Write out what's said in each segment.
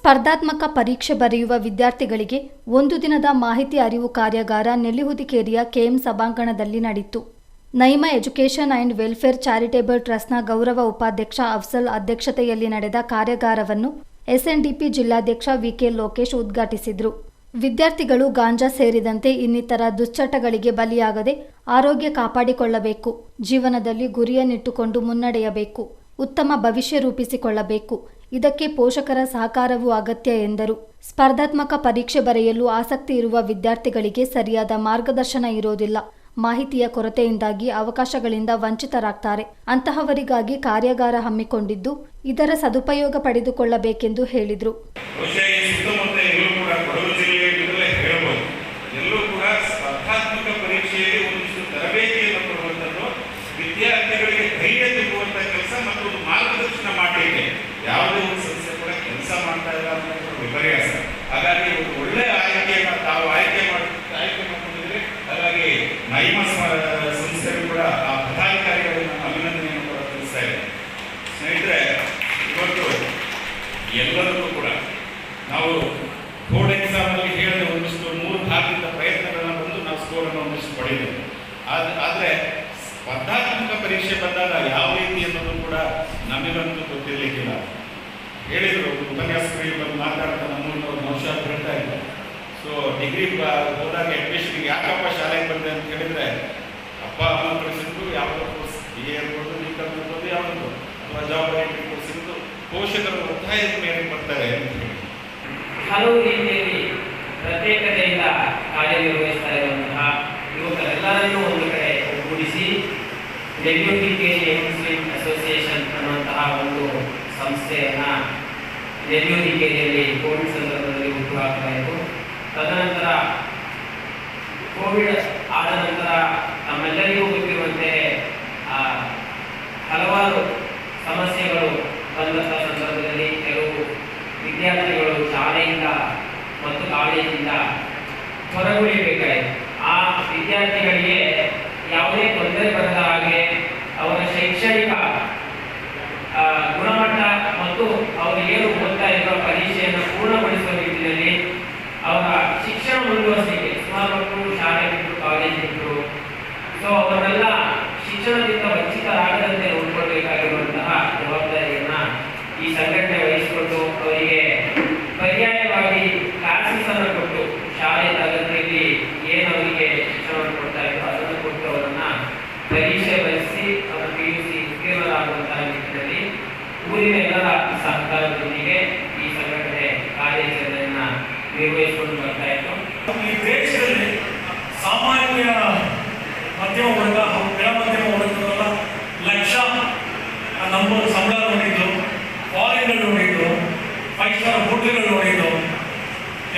ಸ್ಪರ್ಧಾತ್ಮಕ ಪರೀಕ್ಷೆ ಬರೆಯುವ ವಿದ್ಯಾರ್ಥಿಗಳಿಗೆ ಒಂದು ದಿನದ ಮಾಹಿತಿ ಅರಿವು ಕಾರ್ಯಾಗಾರ ನೆಲ್ಲಿಹುದಿಕೇರಿಯ ಕೆಎಂ ಸಭಾಂಗಣದಲ್ಲಿ ನಡೆಯಿತು. Naima education and welfare charitable ಟ್ರಸ್ಟ್ನ ಗೌರವ ಉಪಾಧ್ಯಕ್ಷ ಅಫ್ಸಲ್ ಅಧ್ಯಕ್ಷತೆಯಲ್ಲಿ ನಡೆದ ಕಾರ್ಯಾಗಾರವನ್ನು ಎಸ್ಎನ್ಡಿಪಿ ಜಿಲ್ಲಾಧ್ಯಕ್ಷ ವಿಕೆ ಲೋಕೇಶ್ ಉದ್ಘಾಟಿಸಿದರು. ವಿದ್ಯಾರ್ಥಿಗಳು ಗಾಂಜಾ ಸೇರಿದಂತೆ ಇನ್ನಿತರ ದುಶ್ಚಟಗಳಿಗೆ ಬಲಿಯಾಗದೆ ಆರೋಗ್ಯ ಕಾಪಾಡಿಕೊಳ್ಳಬೇಕು, ಜೀವನದಲ್ಲಿ ಗುರಿಯನ್ನಿಟ್ಟುಕೊಂಡು ಮುನ್ನಡೆಯಬೇಕು. ಉತ್ತಮ ಭವಿಷ್ಯ ರೂಪಿಸಿಕೊಳ್ಳಬೇಕು. ಇದಕ್ಕೆ ಪೋಷಕರ ಸಹಕಾರವೂ ಅಗತ್ಯ ಎಂದರು. ಸ್ಪರ್ಧಾತ್ಮಕ ಪರೀಕ್ಷೆ ಬರೆಯಲು ಆಸಕ್ತಿ ಇರುವ ವಿದ್ಯಾರ್ಥಿಗಳಿಗೆ ಸರಿಯಾದ ಮಾರ್ಗದರ್ಶನ ಇರೋದಿಲ್ಲ. ಮಾಹಿತಿಯ ಕೊರತೆಯಿಂದಾಗಿ ಅವಕಾಶಗಳಿಂದ ವಂಚಿತರಾಗ್ತಾರೆ. ಅಂತಹವರಿಗಾಗಿ ಕಾರ್ಯಾಗಾರ ಹಮ್ಮಿಕೊಂಡಿದ್ದು, ಇದರ ಸದುಪಯೋಗ ಪಡೆದುಕೊಳ್ಳಬೇಕೆಂದು ಹೇಳಿದರು ಬಹುಶಃ ಈ ಸುತ್ತಮುತ್ತ ಎಲ್ಲೂ ಕೂಡ ಕೊಡಗು ಜಿಲ್ಲೆಯಲ್ಲಿರಲೇ ಹೇಳ್ಬೋದು ಎಲ್ಲೂ ಕೂಡ ಸ್ಪರ್ಧಾತ್ಮಕ ಪರೀಕ್ಷೆಯಲ್ಲಿ ಒಂದಿಷ್ಟು ತರಬೇತಿಯನ್ನು ಕೊಡುವಂಥದ್ದು ವಿದ್ಯಾರ್ಥಿಗಳಿಗೆ ಧೈರ್ಯ ತುಂಬುವಂಥ ಕೆಲಸ ಮತ್ತು ಒಂದು ಮಾರ್ಗದರ್ಶನ ಮಾಡಲಿಕ್ಕೆ ಯಾವುದೇ ಒಂದು ಸಂಸ್ಥೆ ಕೂಡ ಕೆಲಸ ಮಾಡ್ತಾ ಇಲ್ಲ ಅನ್ನೋದು ವಿಪರ್ಯಾಸ ಹಾಗಾಗಿ ಒಂದು ಒಳ್ಳೆಯ ಆಯ್ಕೆಯನ್ನು ತಾವು ಆಯ್ಕೆ ಮಾಡಿ ಆಯ್ಕೆ ಮಾಡಿಕೊಂಡಿದ್ರೆ ಹಾಗಾಗಿ ನೈಮ ಸ- ಸಂಸ್ಥೆಗಳು ಕೂಡ ಆ ಪದಾಧಿಕಾರಿಗಳಿಗೆ ನಾನು ಅಭಿನಂದನೆಯನ್ನು ಕೂಡ ತಿಳಿಸ್ತಾ ಇದ್ದೇನೆ ಸ್ನೇಹಿತರೆ ಇವತ್ತು ಎಲ್ಲರಿಗೂ ಕೂಡ ನಾವು ಬೋರ್ಡ್ ಎಕ್ಸಾಮಲ್ಲಿ ಹೇಳಿದ ಒಂದಿಷ್ಟು ಮೂರು ಭಾಗದಿಂದ ಪ್ರಯತ್ನಗಳನ್ನ ಬಂದು ನಾವು ಸ್ಕೋರನ್ನು ಒಂದಿಷ್ಟು ಪಡೆದಿದ್ದೇವೆ ಆದ ಆದರೆ ಸ್ಪರ್ಧಾತ್ಮಕ ಪರೀಕ್ಷೆ ಬಂದಾಗ ಯಾವ ರೀತಿ ಅನ್ನೋದು ಕೂಡ ನಮಗಂತೂ ಗೊತ್ತಿರಲಿಕ್ಕಿಲ್ಲ. ಹೇಳಿದರು ಉಪನ್ಯಾಸಕರಿಗೆ ಬಂದು ಮಾತಾಡ್ತಾ ನಮ್ಮ ಮನುಷ್ಯ ಹೇಳ್ತಾ ಇಲ್ಲ ಸೊ ಡಿಗ್ರಿ ಹೋದಾಗ ಅಡ್ಮಿಷನ್ಗೆ ಯಾಕಪ್ಪ ಶಾಲೆಗೆ ಬಂದೆ ಅಂತ ಹೇಳಿದ್ರೆ ಅಪ್ಪ, ಅಮ್ಮ ಕಳಿಸಿದ್ರು ಯಾವುದೋ ಕೋರ್ಸ್ ಬಿ ಎ ಇರ್ಬೋದು ಡಿ ಕಾಮ್ ಇರ್ಬೋದು, ಯಾವುದೋ ಅಥವಾ ಜಾಬ್ ಓರಿಯೆಂಟೆಡ್ ಕೋರ್ಸ್ ಇರ್ಬೋದು. ಪೋಷಕರ ಒತ್ತಾಯದ ಮೇಲೆ ಬರ್ತಾರೆ ಅಂತ ಹೇಳಿ. ಪ್ರತ್ಯೇಕತೆಯಿಂದ ಕಾರ್ಯನಿರ್ವಹಿಸ್ತಾ ಇರುವಂತಹ ಯುವಕರೆಲ್ಲರನ್ನೂ ನೆಲ್ಯೂರಿಕೇರಿ ಮುಸ್ಲಿಂ ಅಸೋಸಿಯೇಷನ್ ಅನ್ನುವಂತಹ ಒಂದು ಸಂಸ್ಥೆಯನ್ನು ನೆಲ್ಯೂರಿಕೇರಿಯಲ್ಲಿ ಕೋವಿಡ್ ಸಂದರ್ಭದಲ್ಲಿ ಹುಟ್ಟುಹಾಕಲಾಯಿತು. ತದನಂತರ ಕೋವಿಡ್ ಆದ ನಂತರ ನಮ್ಮೆಲ್ಲರಿಗೂ ಗೊತ್ತಿರುವಂತೆ ಹಲವಾರು ಸಮಸ್ಯೆಗಳು ಬಂದಂತಹ ಸಂದರ್ಭದಲ್ಲಿ ಕೆಲವು ವಿದ್ಯಾರ್ಥಿಗಳು ಶಾಲೆಯಿಂದ ಮತ್ತು ಕಾಲೇಜಿಂದ ಹೊರಗುಳಿಬೇಕಾಯಿತು ಆ ವಿದ್ಯಾರ್ಥಿಗಳಿಗೆ ಯಾವುದೇ ತೊಂದರೆ ಬರದ ಹಾಗೆ ಅವರ ಶೈಕ್ಷಣಿಕ ಆ, ಗುಣಮಟ್ಟ ಮತ್ತು ಅವರು ಏನು ಓದ್ತಾ ಇರುವ ಪರೀಕ್ಷೆಯನ್ನು ಪೂರ್ಣಗೊಳಿಸುವ ನಿಟ್ಟಿನಲ್ಲಿ ಅವರ ಶಿಕ್ಷಣ ಮುಂದುವರಿಸಲಿಕ್ಕೆ ಸುಮಾರು ಮಕ್ಕಳು ಶಾಲೆ ಬಿಟ್ಟರು ಕಾಲೇಜ್ ಬಿಟ್ಟರು ಸೊ ಅವರೆಲ್ಲ ಶಿಕ್ಷಣದಿಂದ ವಂಚಿತರಾಗದಂತೆ ನೋಡಿಕೊಳ್ಬೇಕಾಗಿರುವಂತಹ ಜವಾಬ್ದಾರಿಯನ್ನ ಈ ಸಂಘಟನೆ ವಹಿಸಿಕೊಂಡು ಅವರಿಗೆ ಪರ್ಯಾಯವಾಗಿ ಕ್ಲಾಸಸ್ ಅನ್ನು ಕೊಟ್ಟು ಶಾಲೆ ತರಗತಿಯಲ್ಲಿ ಏನು ಅವರಿಗೆ ಶಿಕ್ಷಣವನ್ನು ಕೊಡ್ತಾ ಇದ್ರು ಅದನ್ನು ಕೊಟ್ಟು ಅವರನ್ನ ಪರೀಕ್ಷೆ ಬಯಸಿ ಅವರ ಪಿ ಯು ಸಿ ಉತ್ತೀರ್ಣರಾಗುವಂತಹ ನಿಟ್ಟಿನಲ್ಲಿ ಊರಿನ ಎಲ್ಲರ ಸಹಕಾರದೊಂದಿಗೆ ಈ ಸಂಘಟನೆ ಕಾರ್ಯಾಚರಣೆಯನ್ನ ನಿರ್ವಹಿಸಿಕೊಂಡು ಬರ್ತಾ ಇತ್ತು ಈ ದೇಶದಲ್ಲಿ ಸಾಮಾನ್ಯ ಮಧ್ಯಮ ವರ್ಗ ಹಾಗೂ ಕೆಳ ಮಧ್ಯಮ ವರ್ಗದವರ ಲಕ್ಷ ನಂಬರ್ ಸಂಬಳ ನೋಡಿದ್ದು ಫಾರಿನ್ಗಳು ನೋಡಿದ್ದು ಫೈವ್ ಸ್ಟಾರ್ ಹೋಟೆಲ್ಗಳು ನೋಡಿದ್ದು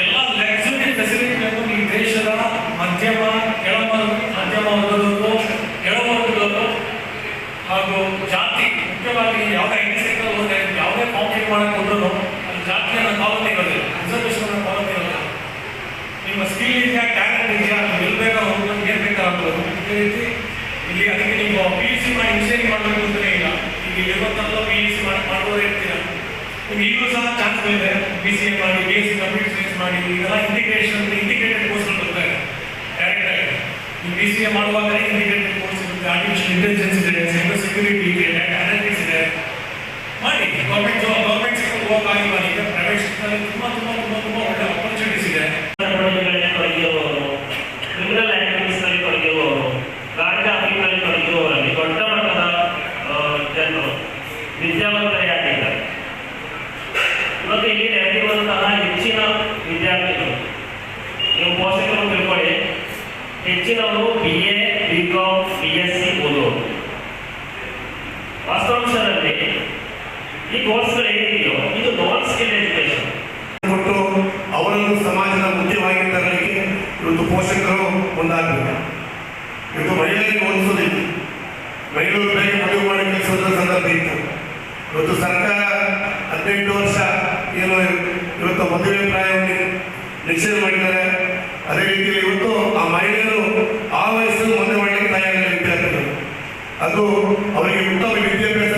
ಎಲ್ಲ ಲಕ್ಸುರಿ ಫೆಸಿಲಿಟಿಗಳನ್ನು ಈ ದೇಶದ ಮಧ್ಯಮ ಕೆಳಮ ಮಧ್ಯಮ ವರ್ಗದವರು ಕೆಳವರ್ಗದವರು ಹಾಗೂ ಜಾತಿ, ಮುಖ್ಯವಾಗಿ ಯಾವುದೇ ಐಡೆಂಟಿಕಲ್ ಹೋದ್ರೆ ಯಾವುದೇ ಕಾಂಪ್ಲೀಟ್ ಮಾಡಕ್ಕೆ ಹೋದ್ರು ಅಲ್ಲಿ ಜಾತಿಯನ್ನು ಪಾವತಿ ಇರೋದಿಲ್ಲ ರಿಸರ್ವೇಷನ್ ಪಾವತಿ ಇರೋದಿಲ್ಲ ನಿಮ್ಮ ಸ್ಕಿಲ್ ಇದೆಯಾ ಟ್ಯಾಲೆಂಟ್ ಇದೆಯಾ ನೀವು ಹೋಗೋದು ಏನು ಇದೇ ರೀತಿ ಇಲ್ಲಿ ಅದಕ್ಕೆ ನೀವು ಪಿ ಯು ಸಿ ಮಾಡಿ ಇಂಜಿನಿಯರಿಂಗ್ ಮಾಡಬೇಕು ಅಂತಲೇ ಇಲ್ಲ. ಈಗ ಇರುವಂತೆಲ್ಲ ಪಿ ಯು ಸಿ ಮಾಡಿ ಮಾಡ್ಬೋದು ಇರ್ತೀರ? ಈಗಲೂ ಸಹ ಚಾನ್ಸ್ ಇದೆ ಬಿ ಸಿ ಎ ಮಾಡಿ B S C computer science ಮಾಡಿ ಇದೆಲ್ಲ ಇಂಟಿಗ್ರೇಷನ್ ಇಂಟಿಗ್ರೇಟೆಡ್ ಕೋರ್ಸ್ಗಳು ಬರ್ತಾ ಇದೆ ಡೈರೆಕ್ಟಾಗಿ ಬಿ ಸಿ ಎ ಮಾಡುವಾಗ ಇಂಟಿಗ್ರೇಟೆಡ್ ಕೋರ್ಸ್ ಇರುತ್ತೆ. ಆರ್ಟಿಫಿಷಿಯಲ್ ಇಂಟೆಲಿಜೆನ್ಸ್ ಇದೆ ಸೈಬರ್ ಸೆಕ್ಯೂರಿಟಿ ಇದೆ ಅನಾಲಿಟಿಕ್ಸ್ ಇದೆ. ಮಾಡಿ ಗೌರ್ಮೆಂಟ್ ಜಾಬ್ ಗೌರ್ಮೆಂಟ್ ಸೆಕ್ಟರ್ ಆಗಿ ಈಗ ಪ್ರೈವೇಟ್ ಸೆಕ್ಟರ್ ತುಂಬ ತುಂಬ ತುಂಬ ತುಂಬ ಒಳ್ಳೆ ಆಪರ್ಚುನಿಟೀಸ್ ಇದೆ ಚಟುವಟಿಕೆಗಳಲ್ಲಿ ತೊಡಗಿರುವವರು ಕ್ರಿಮಿನಲ್ ಆಕ್ಟಿವಿಟೀಸ್ನಲ್ಲಿ ತೊಡಗಿರುವವರು ಗಾಂಜಾ ಅಫೀಮ್ನಲ್ಲಿ ತೊಡಗಿರುವವರಲ್ಲಿ ದೊಡ್ಡ ಮಟ್ಟದ ಆ, ಜನರು ವಿದ್ಯಾವಂತರೇ ಆಗಿದ್ದಾರೆ ಇವತ್ತು ಇಲ್ಲಿ ನೆರೆದಿರುವಂತಹ ಹೆಚ್ಚಿನ ವಿದ್ಯಾರ್ಥಿಗಳು ನೀವು ಪೋಷಕರು ತಿಳ್ಕೊಳ್ಳಿ ಹೆಚ್ಚಿನವರು B A B com B S C ಓದುವವರು ವಾಸ್ತವಾಂಶದಲ್ಲಿ ಈ ಕೋರ್ಸ್ಗಳು ಏನಿದೆಯೋ ಇದು ನಾನ್ ಸ್ಕಿಲ್ ಎಜುಕೇಶನ್ ಅವರನ್ನು ಸಮಾಜದ ಮುಖ್ಯವಾಗಿ ತರಲಿಕ್ಕೆ ಇವತ್ತು ಪೋಷಕರು ಮುಂದಾಗಬೇಕು. ಇವತ್ತು ಮಹಿಳೆಯರಿಗೆ ಹೋಲಿಸೋದಿಲ್ಲ ಮಹಿಳೆಯರು ಬೇಗ ಮದುವೆ ಮಾಡಿ ಕೆಲಸದ ಸಂದರ್ಭ ಇತ್ತು. ಇವತ್ತು ಸರ್ಕಾರ ಹದಿನೆಂಟು ವರ್ಷ ಏನು ಇವತ್ತು ಮದುವೆ ಪ್ರಾಯವನ್ನು ನಿಶ್ಚಯ ಮಾಡಿದ್ದಾರೆ. ಅದೇ ರೀತಿಯಲ್ಲಿ ಇವತ್ತು ಆ ಮಹಿಳೆಯರು ಆ ವಯಸ್ಸಲ್ಲಿ ಮದುವೆ ಮಾಡಲಿಕ್ಕೆ ತಯಾರಿಲ್ಲ ಅದು ಅವರಿಗೆ ಉತ್ತಮ ವಿದ್ಯಾಭ್ಯಾಸ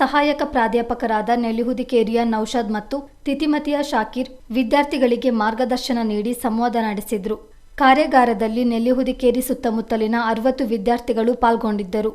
ಸಹಾಯಕ ಪ್ರಾಧ್ಯಾಪಕರಾದ ನೆಲಿಹುದಿಕೇರಿಯ ನೌಷಾದ್ ಮತ್ತು ತಿತಿಮತಿಯ ಶಾಕಿರ್ ವಿದ್ಯಾರ್ಥಿಗಳಿಗೆ ಮಾರ್ಗದರ್ಶನ ನೀಡಿ ಸಂವಾದ ನಡೆಸಿದರು. ಕಾರ್ಯಾಗಾರದಲ್ಲಿ ನೆಲ್ಲಿಹುದಿಕೇರಿ ಸುತ್ತಮುತ್ತಲಿನ ಅರವತ್ತು ವಿದ್ಯಾರ್ಥಿಗಳು ಪಾಲ್ಗೊಂಡಿದ್ದರು.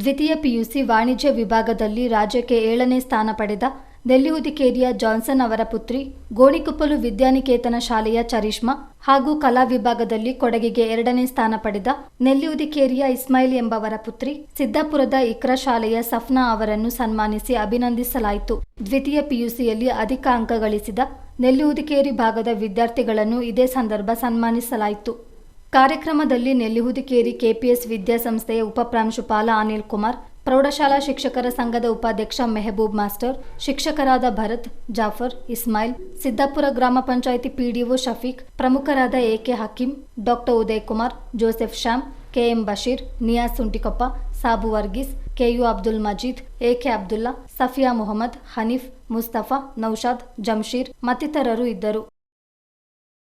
ದ್ವಿತೀಯ ಪಿಯುಸಿ ವಾಣಿಜ್ಯ ವಿಭಾಗದಲ್ಲಿ ರಾಜ್ಯಕ್ಕೆ ಏಳನೇ ಸ್ಥಾನ ಪಡೆದ ನೆಲ್ಲಿಹುದಿಕೇರಿಯ ಜಾನ್ಸನ್ ಅವರ ಪುತ್ರಿ, ಗೋಣಿಕೊಪ್ಪಲು ವಿದ್ಯಾನಿಕೇತನ ಶಾಲೆಯ ಚರಿಷ್ಮಾ ಹಾಗೂ ಕಲಾ ವಿಭಾಗದಲ್ಲಿ ಕೊಡಗಿಗೆ ಎರಡನೇ ಸ್ಥಾನ ಪಡೆದ ನೆಲ್ಲಿಹುದಿಕೇರಿಯ ಇಸ್ಮಾಯಿಲ್ ಎಂಬವರ ಪುತ್ರಿ, ಸಿದ್ದಾಪುರದ ಇಕ್ರಾ ಶಾಲೆಯ ಸಫ್ನಾ ಅವರನ್ನು ಸನ್ಮಾನಿಸಿ ಅಭಿನಂದಿಸಲಾಯಿತು. ದ್ವಿತೀಯ ಪಿಯುಸಿಯಲ್ಲಿ ಅಧಿಕ ಅಂಕ ಗಳಿಸಿದ ನೆಲ್ಲಿಹುದಿಕೇರಿ ಭಾಗದ ವಿದ್ಯಾರ್ಥಿಗಳನ್ನು ಇದೇ ಸಂದರ್ಭ ಸನ್ಮಾನಿಸಲಾಯಿತು. ಕಾರ್ಯಕ್ರಮದಲ್ಲಿ ನೆಲ್ಲಿಹುದಿಕೇರಿ ಕೆಪಿಎಸ್ ವಿದ್ಯಾಸಂಸ್ಥೆಯ ಉಪಪ್ರಾಂಶುಪಾಲ ಅನಿಲ್ ಕುಮಾರ್ ಪ್ರೌಢಶಾಲಾ ಶಿಕ್ಷಕರ ಸಂಘದ ಉಪಾಧ್ಯಕ್ಷ ಮೆಹಬೂಬ್ ಮಾಸ್ಟರ್, ಶಿಕ್ಷಕರಾದ ಭರತ್, ಜಾಫರ್, ಇಸ್ಮಾಯಿಲ್, ಸಿದ್ದಾಪುರ ಗ್ರಾಮ ಪಂಚಾಯಿತಿ ಪಿಡಿಒ ಶಫೀಕ್, ಪ್ರಮುಖರಾದ AK Hakeem, doctor Uday Kumar Joseph Shyam, KM Basheer Niyas Suntikoppa, Sabu Varghese, KU Abdul Majeed, AK Abdulla, Safiya Mohammed, Haneef, Mustafa, Naushad Jamsheer ಮತ್ತಿತರರು ಇದ್ದರು.